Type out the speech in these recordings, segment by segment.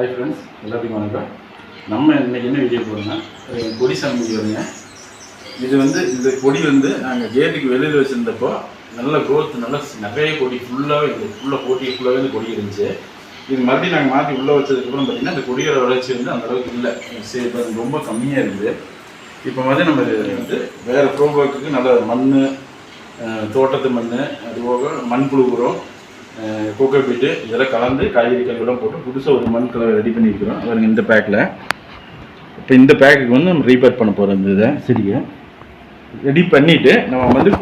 Hi friends எல்லாத்துக்கும் வணக்கம். நம்ம இன்றைக்கி என்ன வீடியோ போகிறோம்னா கொடி சாமி வருங்க இது வந்து இந்த கொடி வந்து நாங்கள் கேட்டுக்கு வெளியில் வச்சுருந்தப்போ நல்ல க்ரோத் நல்ல நிறைய கொடி ஃபுல்லாகவே இது ஃபுல்லாக போட்டி ஃபுல்லாகவே இந்த கொடி இருந்துச்சு. இது மறுபடியும் நாங்கள் மாற்றி உள்ளே வச்சதுக்கப்புறம் பார்த்தீங்கன்னா இந்த கொடியோட வளர்ச்சி வந்து அந்தளவுக்கு இல்லை. சரி இப்போ ரொம்ப கம்மியாக இருக்குது இப்போ மாதிரி நம்ம இது வந்து வேறு ப்ரோபோக்கு நல்ல மண் தோட்டத்து மண் அதுபோக மண்புழு உரம் கோகோ பீட்டு இதெல்லாம் கலந்து காய்கறி கழிவுலாம் போட்டு புதுசாக ஒரு மண் கலவை ரெடி பண்ணியிருக்கிறோம். பாருங்க இந்த பேக்கில் இப்போ இந்த பேக்குக்கு வந்து நம்ம ரீபேக் பண்ண போகிறோம் இந்த இதை. சரிங்க. ரெடி பண்ணிவிட்டு நம்ம வந்து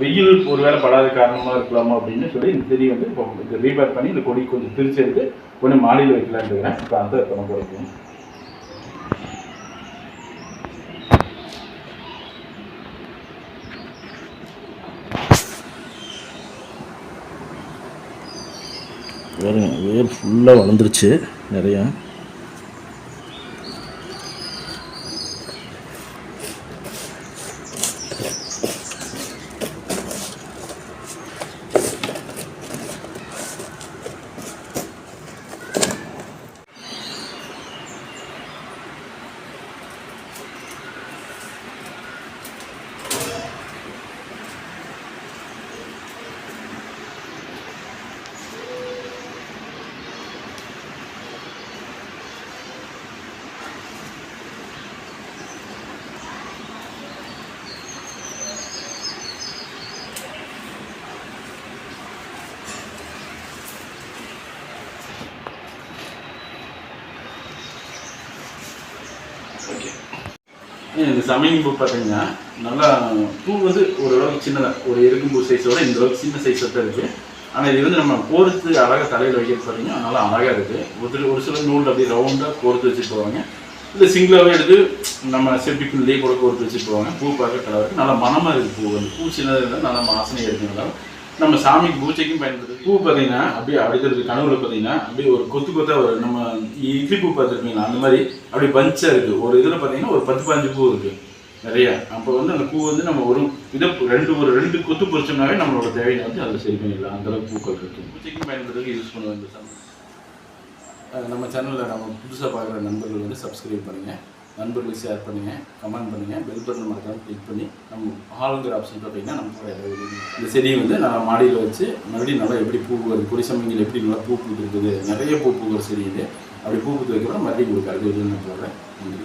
வெயில் ஒரு வேளை படாத காரணமாக இருக்கலாமா அப்படின்னு சொல்லி இந்த செடி வந்து இப்போ ரீபேக் பண்ணி இந்த கொடி கொஞ்சம் பிரித்து எடுத்து கொஞ்சம் மாடியில் வைக்கலான்னு இருக்கிறேன். இப்போ அந்த பண்ண போகிறோம் வேறு வேர் ஃபுல்லாக வளர்ந்துருச்சு நிறையா. ஓகே இந்த சமையல் பூ பார்த்தீங்கன்னா நல்லா பூ வந்து ஓரளவுக்கு சின்னதாக ஒரு எருக்கும்பூ சைஸோட இந்த அளவுக்கு சின்ன சைஸ் தான் இருக்குது ஆனால் இது வந்து நம்ம கோர்த்து அழகாக தலையில் வைக்கிறது பார்த்தீங்கன்னா நல்லா அழகாக இருக்குது ஒரு ஒரு சில நூல் அப்படியே ரவுண்டாக கோர்த்து வச்சுட்டு போவாங்க. இல்லை சிங்கிளாகவே எடுத்து நம்ம செப்டிக்குள்ளேயே கூட கோர்த்து வச்சுட்டு போவாங்க. பூ பார்க்க கலர் நல்லா மனமாக இருக்குது பூ வந்து. பூ சின்னதாக இருந்தால் நல்லா வாசனையாக நல்லா நம்ம சாமிக்கு பூஜைக்கும் பயன்படுது. பூ பார்த்தீங்கன்னா அப்படியே அடுக்கிறது கனவுல பார்த்தீங்கன்னா அப்படியே ஒரு கொத்து கொத்தா ஒரு நம்ம இட்லி பூ பார்த்துருப்பீங்களா அந்த மாதிரி அப்படியே பஞ்சாக இருக்குது ஒரு இதில் பார்த்தீங்கன்னா ஒரு பத்து பதினஞ்சு பூ இருக்குது நிறையா. அப்போ வந்து அந்த பூ வந்து நம்ம ஒரு இதை ரெண்டு ஒரு ரெண்டு கொத்து பொறிச்சோம்னாவே நம்மளோட தேவையை வந்து அதில் சரி பண்ணிடலாம். அந்த அளவுக்கு பூக்கள் இருக்குது பூஜைக்கும் பயன்படுறதுக்கு யூஸ் பண்ணுவோம் இந்த சமயம் நம்ம சேனலில் நம்ம புதுசாக பார்க்குற நண்பர்கள் வந்து சப்ஸ்கிரைப் பண்ணுங்கள் நண்பர்களுக்கு ஷேர் பண்ணுங்கள் கமெண்ட் பண்ணுங்கள் பெல் பட்டன் மறக்காமல் கிளிக் பண்ணி நம்ம ஆளுங்கிற ஆப்ஷன் பார்த்தீங்கன்னா நமக்கு இந்த செடியை வந்து நான் மாடியில் வச்சு மறுபடியும் நல்லா எப்படி பூ வருது சமயங்கள் எப்படி நல்லா பூ பூத்து இருக்குது நிறைய பூ பூக்கிற செடி இது. அப்படி பூ பூத்து வைக்கிறோம் மறுபடியும் உங்களுக்கு அடுத்த வீடியோ நான் போடுறேன். நன்றி.